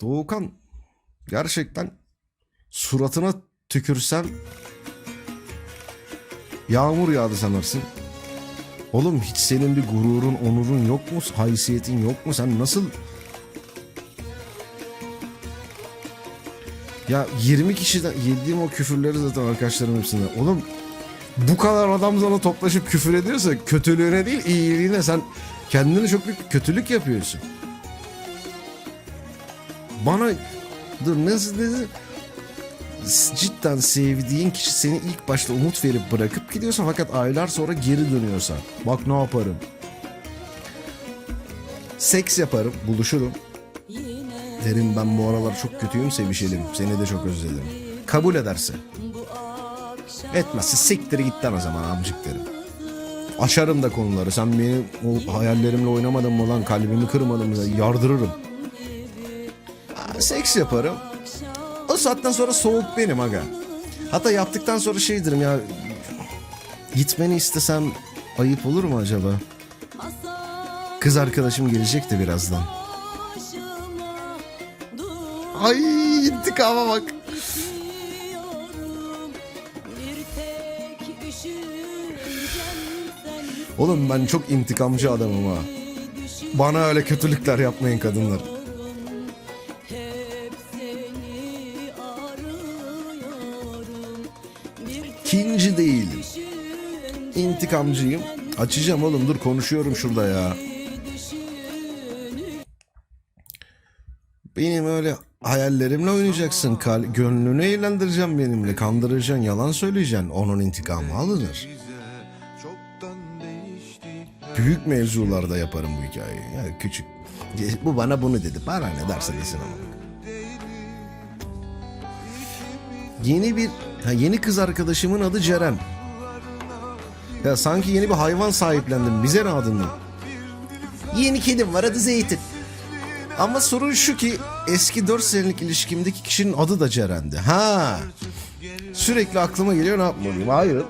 Doğukan gerçekten suratına tükürsem yağmur yağdı sanırsın. Oğlum hiç senin bir gururun, onurun yok mu? Haysiyetin yok mu? Sen nasıl... Ya 20 kişiden yediğim o küfürleri zaten arkadaşlarım hepsinde. Oğlum bu kadar adam sana toplaşıp küfür ediyorsa kötülüğüne değil iyiliğine sen kendini çok büyük kötülük yapıyorsun. Bana dur nasıl dedi cidden sevdiğin kişi seni ilk başta umut verip bırakıp gidiyorsa fakat aylar sonra geri dönüyorsa bak ne yaparım seks yaparım buluşurum derim ben bu aralar çok kötüyüm sevişelim seni de çok özledim kabul ederse etmezse siktir git o zaman amcık derim Aşarım da konuları. Sen benim o hayallerimle oynamadın mı lan? Kalbimi kırmadın mı? Yardırırım. Seks yaparım. O saatten sonra soğuk benim aga. Hatta yaptıktan sonra şey derim ya gitmeni istesem ayıp olur mu acaba? Kız arkadaşım gelecek de birazdan. Ay intikama bak. Oğlum ben çok intikamcı adamım ha. Bana öyle kötülükler yapmayın kadınlar. Kinci değilim. İntikamcıyım. Açacağım oğlum dur konuşuyorum şurada ya. Benim öyle hayallerimle oynayacaksın. Kal gönlünü eğlendireceğim benimle. Kandıracaksın, yalan söyleyeceksin. Onun intikamı alınır. Büyük mevzularda yaparım bu hikayeyi. Yani küçük. Bu bana bunu dedi. Bana ne derse desin ama. Yeni bir ha, yeni kız arkadaşımın adı Ceren. Ya sanki yeni bir hayvan sahiplendim. Bize ne adından? Yeni kedim var adı Zeytin. Ama sorun şu ki eski 4 senelik ilişkimdeki kişinin adı da Ceren'di. Ha. Sürekli aklıma geliyor ne yapmalıyım? Hayır.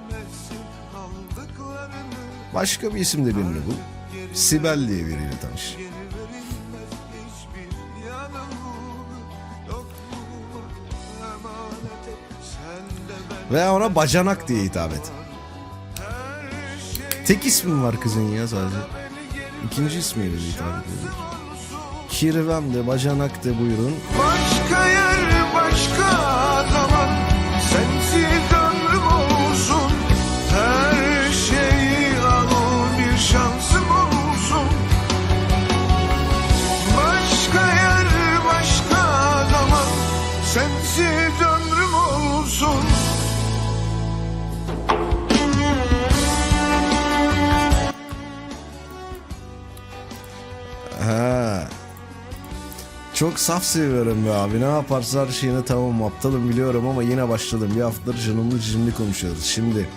Başka bir isimde birini bul. Sibel diye biriyle tanış. Veya ona bacanak diye hitap et. Tek ismin var kızın ya sadece. İkinci ismiyle de hitap ediyor. Kirvem de bacanak de buyurun. Başka Çok saf seviyorum be abi. Ne yaparsa her şeyine tamam aptalım biliyorum ama yine başladım. Bir haftadır canımlı cicimli konuşuyoruz. Şimdi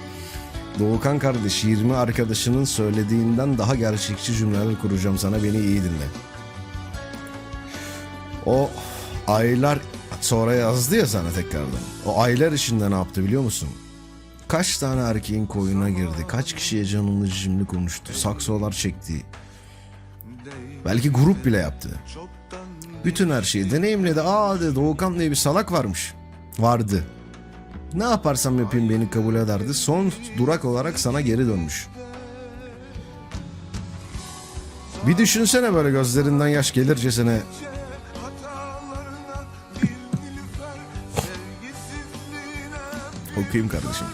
Doğukan kardeş 20 arkadaşının söylediğinden daha gerçekçi cümleler kuracağım sana beni iyi dinle. O aylar sonra yazdı ya sana tekrardan. O aylar içinde ne yaptı biliyor musun? Kaç tane erkeğin koyuna girdi, kaç kişiye canımlı cicimli konuştu, saksolar çekti. Belki grup bile yaptı. Bütün her şeyi deneyimledi. Aa dedi Doğukan diye bir salak varmış. Vardı. Ne yaparsam yapayım beni kabul ederdi. Son durak olarak sana geri dönmüş. Bir düşünsene böyle gözlerinden yaş gelircesine. Okuyayım kardeşim.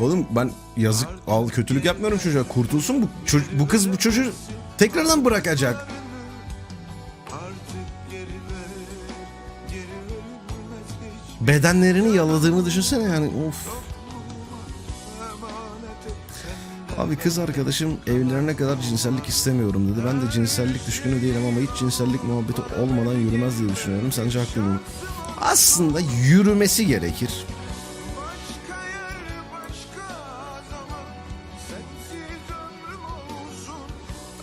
Oğlum ben yazık al kötülük yapmıyorum çocuğa. Kurtulsun bu çocuk- bu kız bu çocuğu tekrardan bırakacak. Bedenlerini yaladığımı düşünsene yani of. Abi kız arkadaşım evlenene kadar cinsellik istemiyorum dedi. Ben de cinsellik düşkünü değilim ama hiç cinsellik muhabbeti olmadan yürümez diye düşünüyorum. Sence haklı mıyım? Aslında yürümesi gerekir.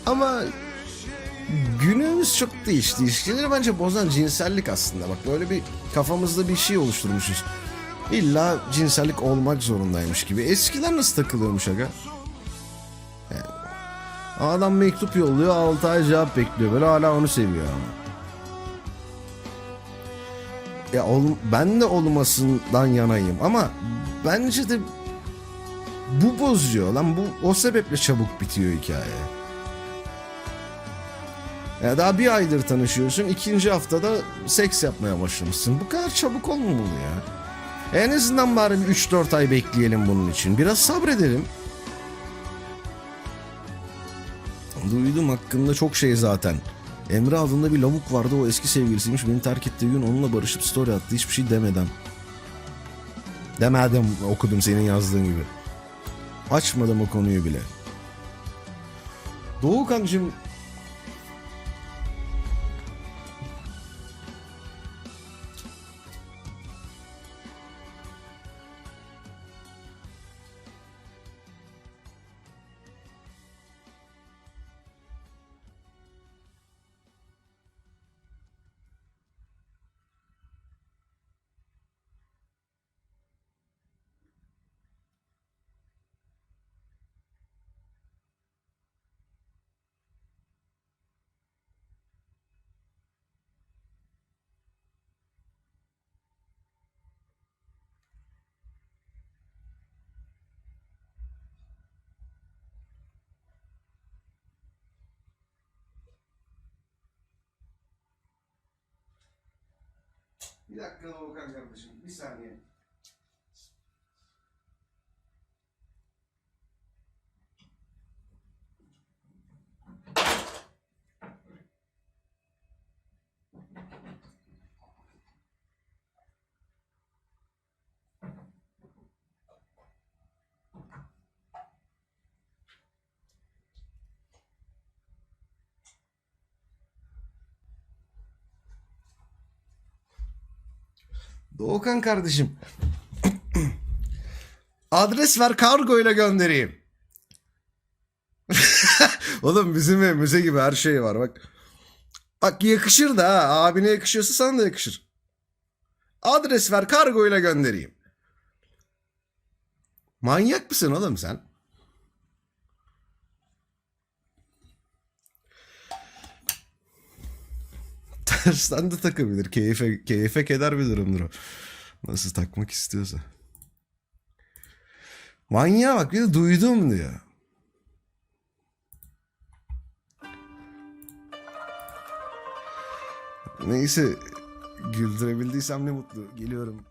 Ama günümüz çok değişti. İlişkileri bence bozan cinsellik aslında. Bak böyle bir kafamızda bir şey oluşturmuşuz. İlla cinsellik olmak zorundaymış gibi. Eskiden nasıl takılıyormuş aga? Yani, adam mektup yolluyor 6 ay cevap bekliyor. Böyle hala onu seviyor ama. ya ol, ben de olmasından yanayım ama bence de bu bozuyor lan bu o sebeple çabuk bitiyor hikaye. Ya daha bir aydır tanışıyorsun ikinci haftada seks yapmaya başlamışsın. Bu kadar çabuk olmamalı ya. En azından bari bir 3-4 ay bekleyelim bunun için. Biraz sabredelim. Duydum hakkında çok şey zaten. Emre adında bir lavuk vardı o eski sevgilisiymiş. Beni terk ettiği gün onunla barışıp story attı hiçbir şey demeden. Demedim okudum senin yazdığın gibi. Açmadım o konuyu bile. Doğukancığım Bir dakika Doğukan kardeşim bir saniye. Doğukan kardeşim. Adres ver kargo ile göndereyim. Oğlum bizim evimize gibi her şey var bak. Bak yakışır da ha. Abine yakışıyorsa sana da yakışır. Adres ver kargo ile göndereyim. Manyak mısın oğlum sen? Tersten de takabilir. Keyfe, keyfe keder bir durumdur o. Nasıl takmak istiyorsa. Manyağa bak bir de duydum diyor. Neyse güldürebildiysem ne mutlu. Geliyorum.